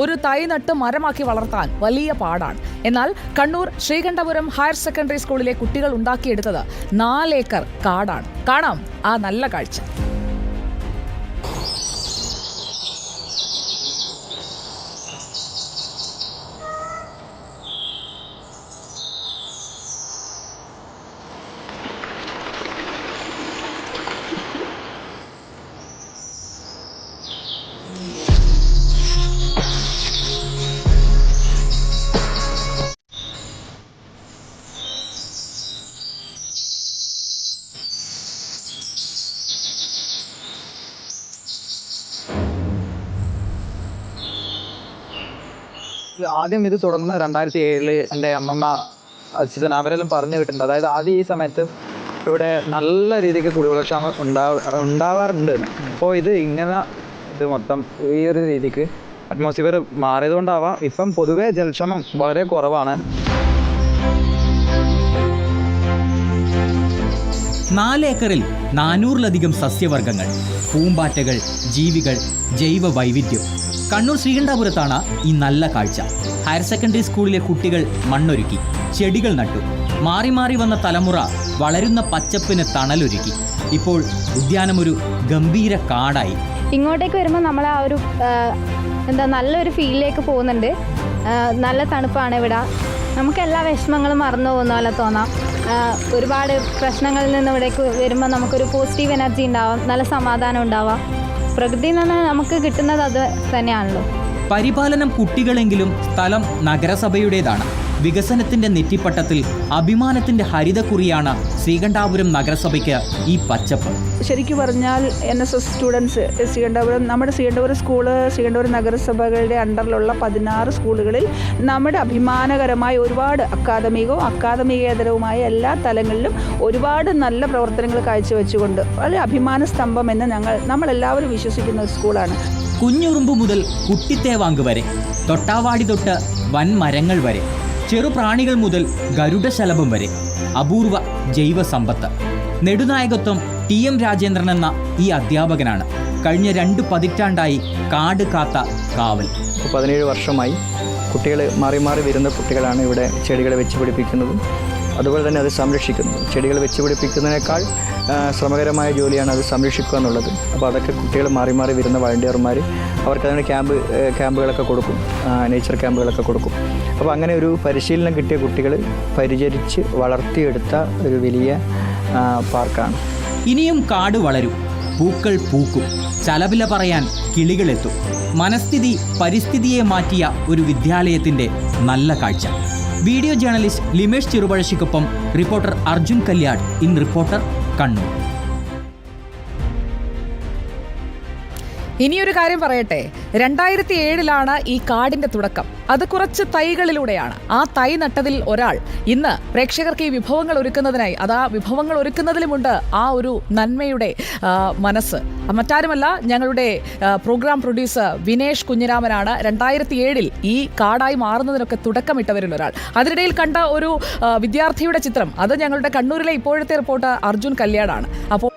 ഒരു തൈ നട്ട് മരമാക്കി വളർത്താൻ വലിയ പാടാണ്. എന്നാൽ കണ്ണൂർ ശ്രീകണ്ഠപുരം ഹയർ സെക്കൻഡറി സ്കൂളിലെ കുട്ടികൾ ഉണ്ടാക്കിയെടുത്തത് നാലേക്കർ കാടാണ്. കാണാം ആ നല്ല കാഴ്ച. ആദ്യം ഇത് തുടങ്ങുന്ന രണ്ടായിരത്തി ഏഴിൽ എന്റെ അമ്മമ്മ അച്ഛൻ അവരെല്ലാം പറഞ്ഞു കേട്ടിട്ടുണ്ട്. അതായത് ആദ്യം ഈ സമയത്ത് ഇവിടെ നല്ല രീതിക്ക് കുടിവെള്ളക്ഷാമം ഉണ്ടാവ ഉണ്ടാവാറുണ്ട്. അപ്പോൾ ഇത് ഇങ്ങനെ ഇത് മൊത്തം ഈ ഒരു രീതിക്ക് അറ്റ്മോസ്ഫിയർ മാറിയത് കൊണ്ടാവാം ഇപ്പം പൊതുവേ ജലക്ഷാമം വളരെ കുറവാണ്. നാലേക്കറിൽ നാനൂറിലധികം സസ്യവർഗങ്ങൾ പൂമ്പാറ്റകൾ ജീവികൾ ജൈവ വൈവിധ്യം കണ്ണൂർ ശ്രീകണ്ഠാപുരത്താണ് ഈ നല്ല കാഴ്ച. ഹയർ സെക്കൻഡറി സ്കൂളിലെ കുട്ടികൾ മണ്ണൊരുക്കി ചെടികൾ നട്ടു. മാറി മാറി വന്ന തലമുറ വളരുന്ന പച്ചപ്പിന് തണലൊരുക്കി. ഇപ്പോൾ ഉദ്യാനമൊരു ഗംഭീര കാടായി. ഇങ്ങോട്ടേക്ക് വരുമ്പോൾ നമ്മൾ ആ ഒരു എന്താ നല്ലൊരു ഫീലിലേക്ക് പോകുന്നുണ്ട്. നല്ല തണുപ്പാണ് ഇവിടെ. നമുക്ക് എല്ലാ വിഷമങ്ങളും മറന്നു പോകുന്ന പോലെ തോന്നാം. ഒരുപാട് പ്രശ്നങ്ങളിൽ നിന്ന് ഇവിടേക്ക് വരുമ്പോൾ നമുക്കൊരു പോസിറ്റീവ് എനർജി ഉണ്ടാവാം നല്ല സമാധാനം ഉണ്ടാവാം. പ്രകൃതിയിൽ നിന്ന് നമുക്ക് കിട്ടുന്നത് അത് തന്നെയാണല്ലോ. പരിപാലനം കുട്ടികളെങ്കിലും സ്ഥലം നഗരസഭയുടേതാണ്. വികസനത്തിന്റെ നെറ്റിപ്പട്ടത്തിൽ അഭിമാനത്തിന്റെ ഹരിതക്കുറിയാണ് ശ്രീകണ്ഠാപുരം നഗരസഭയ്ക്ക് ഈ പച്ചപ്പ്. ശരിക്കും പറഞ്ഞാൽ N S S students Sreekandapuram നമ്മുടെ ശ്രീകണ്ഠപുരം സ്കൂൾ ശ്രീകണ്ഠപുരം നഗരസഭകളുടെ അണ്ടറിലുള്ള പതിനാറ് സ്കൂളുകളിൽ നമ്മുടെ അഭിമാനകരമായ ഒരുപാട് അക്കാദമികവും അക്കാദമികേതരവുമായ എല്ലാ തലങ്ങളിലും ഒരുപാട് നല്ല പ്രവർത്തനങ്ങൾ കാഴ്ചവെച്ചുകൊണ്ട് വളരെ അഭിമാന സ്തംഭം എന്ന് ഞങ്ങൾ നമ്മളെല്ലാവരും വിശ്വസിക്കുന്ന ഒരു സ്കൂളാണ് കുഞ്ഞുറുമ്പ് മുതൽ കുട്ടിത്തേവാങ്ക് വരെ തൊട്ടാവാടി തൊട്ട് വൻ മരങ്ങൾ വരെ. ചെറുപ്രാണികൾ മുതൽ ഗരുഡശലഭം വരെ. അപൂർവ ജൈവ സമ്പത്ത് നെടുനായകത്വം ടി എം രാജേന്ദ്രൻ എന്ന ഈ അധ്യാപകനാണ്. കഴിഞ്ഞ രണ്ട് പതിറ്റാണ്ടായി കാട് കാത്ത കാവൽ. പതിനേഴ് വർഷമായി കുട്ടികൾ മാറി മാറി വരുന്ന കുട്ടികളാണ് ഇവിടെ ചെടികൾ വെച്ച് പിടിപ്പിക്കുന്നതും. അതുപോലെ തന്നെ അത് സംരക്ഷിക്കുന്നു. ചെടികൾ വെച്ച് പിടിപ്പിക്കുന്നതിനേക്കാൾ ശ്രമകരമായ ജോലിയാണ് അത് സംരക്ഷിക്കുക എന്നുള്ളത്. അപ്പോൾ അതൊക്കെ കുട്ടികൾ മാറി മാറി വരുന്ന വളണ്ടിയർമാർ അവർക്ക് അതിന് ക്യാമ്പ് ക്യാമ്പുകളൊക്കെ കൊടുക്കും. നേച്ചർ ക്യാമ്പുകളൊക്കെ കൊടുക്കും. അപ്പോൾ അങ്ങനെ ഒരു പരിശീലനം കിട്ടിയ കുട്ടികൾ പരിചരിച്ച് വളർത്തിയെടുത്ത ഒരു വലിയ പാർക്കാണ്. ഇനിയും കാട് വളരും. പൂക്കൾ പൂക്കും. ചലവില പറയാൻ കിളികളെത്തും. മനസ്ഥിതി പരിസ്ഥിതിയെ മാറ്റിയ ഒരു വിദ്യാലയത്തിന്റെ നല്ല കാഴ്ച. Video journalist Limesh ചെറുപഴശ്ശിക്കൊപ്പം reporter Arjun Kalyad in reporter Kannur. ഇനിയൊരു കാര്യം പറയട്ടെ. രണ്ടായിരത്തി ഏഴിലാണ് ഈ കാടിന്റെ തുടക്കം. അത് കുറച്ച് തൈകളിലൂടെയാണ്. ആ തൈ നട്ടതിൽ ഒരാൾ. ഇന്ന് പ്രേക്ഷകർക്ക് ഈ വിഭവങ്ങൾ ഒരുക്കുന്നതിനായി അത് ആ വിഭവങ്ങൾ ഒരുക്കുന്നതിലുമുണ്ട് ആ ഒരു നന്മയുടെ മനസ്സ്. മറ്റാരുമല്ല ഞങ്ങളുടെ പ്രോഗ്രാം പ്രൊഡ്യൂസർ വിനേഷ് കുഞ്ഞിരാമനാണ് രണ്ടായിരത്തി ഏഴിൽ ഈ കാടായി മാറുന്നതിനൊക്കെ തുടക്കമിട്ടവരിൽ ഒരാൾ. അതിനിടയിൽ കണ്ട ഒരു വിദ്യാർത്ഥിയുടെ ചിത്രം. അത് ഞങ്ങളുടെ കണ്ണൂരിലെ ഇപ്പോഴത്തെ റിപ്പോർട്ടർ അർജുൻ കല്യാണാണ്. അപ്പോൾ